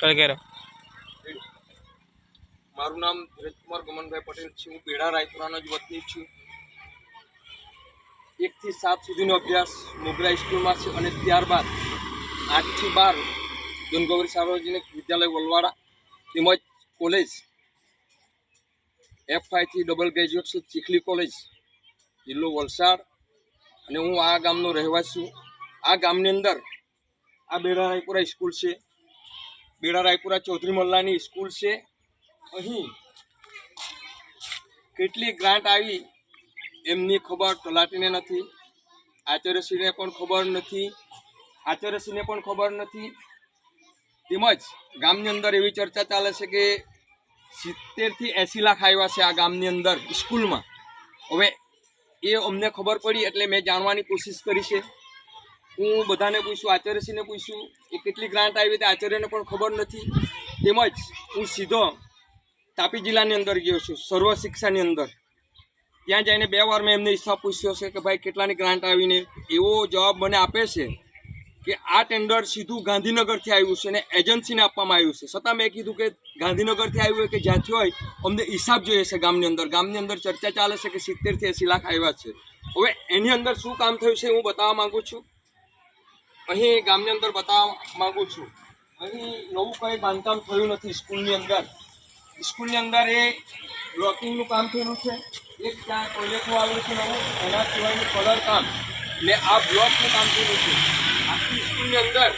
કળગેરો મારું નામ ધીરજકુમાર ગમનભાઈ પટેલ છે. હું બેડા રાયપુરાનો જ વતની છું. એકથી સાત સુધીનો અભ્યાસ મોગરા સ્કૂલમાં છે અને ત્યારબાદ આઠથી બાર ગનગૌરી સાર્વજનિક વિદ્યાલય વલવાડા તેમજ કોલેજ એફ ફાઈથી ડબલ ગ્રેજ્યુએટ છે ચીખલી કોલેજ, જિલ્લો વલસાડ અને હું આ ગામનો રહેવાસી છું. આ ગામની અંદર આ બેડા રાયપુરા સ્કૂલ છે. બેડા રાયપુરા ચૌધરી મલ્લાની સ્કૂલ છે. અહીં કેટલી ગ્રાન્ટ આવી એમની ખબર તલાટીને નથી. આચાર્યશ્રીને પણ ખબર નથી. આચાર્યશ્રીને પણ ખબર નથી. તેમજ ગામની અંદર એવી ચર્ચા ચાલે છે કે સિત્તેરથી એંસી લાખ આવ્યા છે આ ગામની અંદર, સ્કૂલમાં. હવે એ અમને ખબર પડી એટલે મેં જાણવાની કોશિશ કરી છે. હું બધાને પૂછું, આચાર્યશ્રીને પૂછ્યું એ કેટલી ગ્રાન્ટ આવી તે આચાર્યને પણ ખબર નથી. તેમજ હું સીધો તાપી જિલ્લાની અંદર ગયો છું, સર્વ શિક્ષાની અંદર. ત્યાં જઈને બે વાર મેં એમને હિસાબ પૂછ્યો છે કે ભાઈ કેટલાની ગ્રાન્ટ આવીને? એવો જવાબ મને આપે છે કે આ ટેન્ડર સીધું ગાંધીનગરથી આવ્યું છે અને એજન્સીને આપવામાં આવ્યું છે. છતાં મેં કીધું કે ગાંધીનગરથી આવ્યું હોય કે જ્યાંથી હોય, અમને હિસાબ જોઈએ છે ગામની અંદર. ગામની અંદર ચર્ચા ચાલે છે કે સિત્તેરથી એંસી લાખ આવ્યા છે. હવે એની અંદર શું કામ થયું છે હું બતાવવા માગું છું. અહીં ગામની અંદર બતાવવા માગું છું. અહીં નવું કંઈ બાંધકામ થયું નથી સ્કૂલની અંદર. સ્કૂલની અંદર એ બ્લોકિંગનું કામ થયેલું છે. એક ત્યાં ટોયલેટનું આવેલું છે નવું. એના સિવાયનું કલર કામ ને આ બ્લોકનું કામ થયેલું છે. આખી સ્કૂલની અંદર,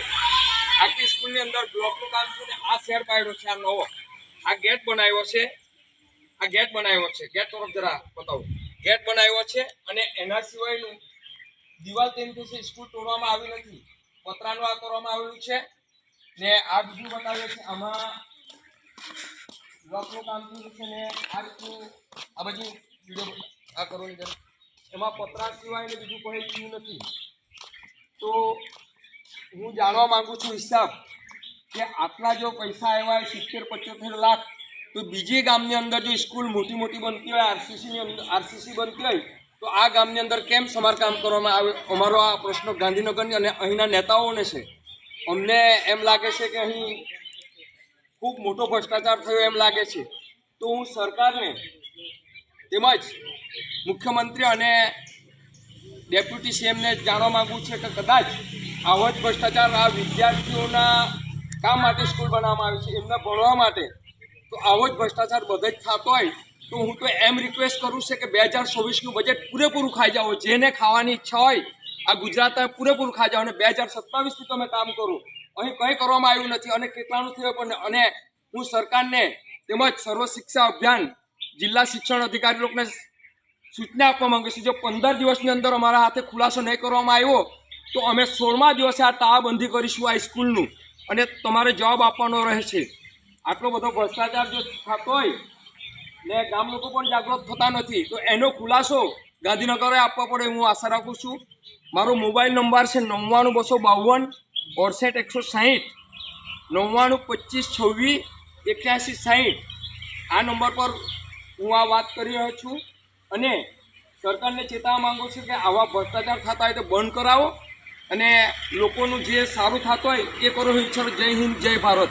આખી સ્કૂલની અંદર બ્લોકનું કામ છે ને આ શેર પાડ્યો છે આ નવો. આ ગેટ બનાવ્યો છે. આ ગેટ બનાવ્યો છે. ગેટ તરફ જરા બતાવો. ગેટ બનાવ્યો છે અને એના સિવાયનું દિવાલ તેનથી છે, સ્કૂલ તોડવામાં આવી નથી. પતરાનું આ કરવામાં આવેલું છે. ને આ બીજું બતાવે છે આમાં બ્લોકનું કામ થયું છે ને આ રીતનું આ બાજુ વીડિયો આ કરવાની જરૂર એમાં પતરા સિવાય બીજું કોઈ થયું નથી. તો હું જાણવા માગું છું હિસાબ કે આટલા જો પૈસા આવ્યા સિત્તેર, પંચોતેર લાખ, તો બીજી ગામની અંદર જો સ્કૂલ મોટી મોટી બનતી હોય, આરસીસીની અંદર આરસીસી બનતી હોય તો આ ગામની અંદર કેમ સમારકામ કરવામાં આવે? અમારો આ પ્રશ્ન ગાંધીનગરની અને અહીંના નેતાઓને છે. અમને એમ લાગે છે કે અહીં ખૂબ મોટો ભ્રષ્ટાચાર થયો એમ લાગે છે. તો હું સરકારને તેમજ મુખ્યમંત્રી અને ડેપ્યુટી સીએમને જાણવા માગું છું કે કદાચ આવો જ ભ્રષ્ટાચાર આ વિદ્યાર્થીઓના કામ માટે સ્કૂલ બનાવવામાં આવી છે, એમને ભણવા માટે. તો આવો જ ભ્રષ્ટાચાર બધે જ થતો હોય તો હું તો એમ રિક્વેસ્ટ કરું છું કે બે હજાર ચોવીસનું બજેટ પૂરેપૂરું ખાઈ જાઓ. જેને ખાવાની ઈચ્છા હોય, આ ગુજરાતમાં પૂરેપૂરું ખાઈ જાઓ અને બે હજાર સત્તાવીસથી તમે કામ કરો. અહીં કંઈ કરવામાં આવ્યું નથી અને કેટલાનું થયું પણ અને હું સરકારને તેમજ સર્વ શિક્ષા અભિયાન જિલ્લા શિક્ષણ અધિકારી લોકોને સૂચના આપવા માંગુ છું, જો પંદર દિવસની અંદર અમારા હાથે ખુલાસો નહીં કરવામાં આવ્યો, તો અમે સોળમા દિવસે આ તાળાબંધી કરીશું આ સ્કૂલનું. અને તમારે જવાબ આપવાનો રહે છે આટલો બધો ભ્રષ્ટાચાર જો થતો હોય ને ગામ લોકો પણ જાગૃત થતા નથી. તો એનો ખુલાસો ગાંધીનગરે આપવા પડે હું આશા રાખું છું. મારો મોબાઈલ નંબર છે નવ્વાણું બસો બાવન અડસઠ એકસો સાહીઠ. નવ્વાણું પચીસ છવ્વીસ એક્યાસી સાહીઠ. આ નંબર પર હું આ વાત કરી રહ્યો છું. અને સરકારને ચેતવા માંગુ છું કે આવા ભ્રષ્ટાચાર થતા હોય તો બંધ કરાવો. અને લોકોનું જે સારું થતું હોય એ કરો. ઈચ્છો જય હિન્દ, જય ભારત.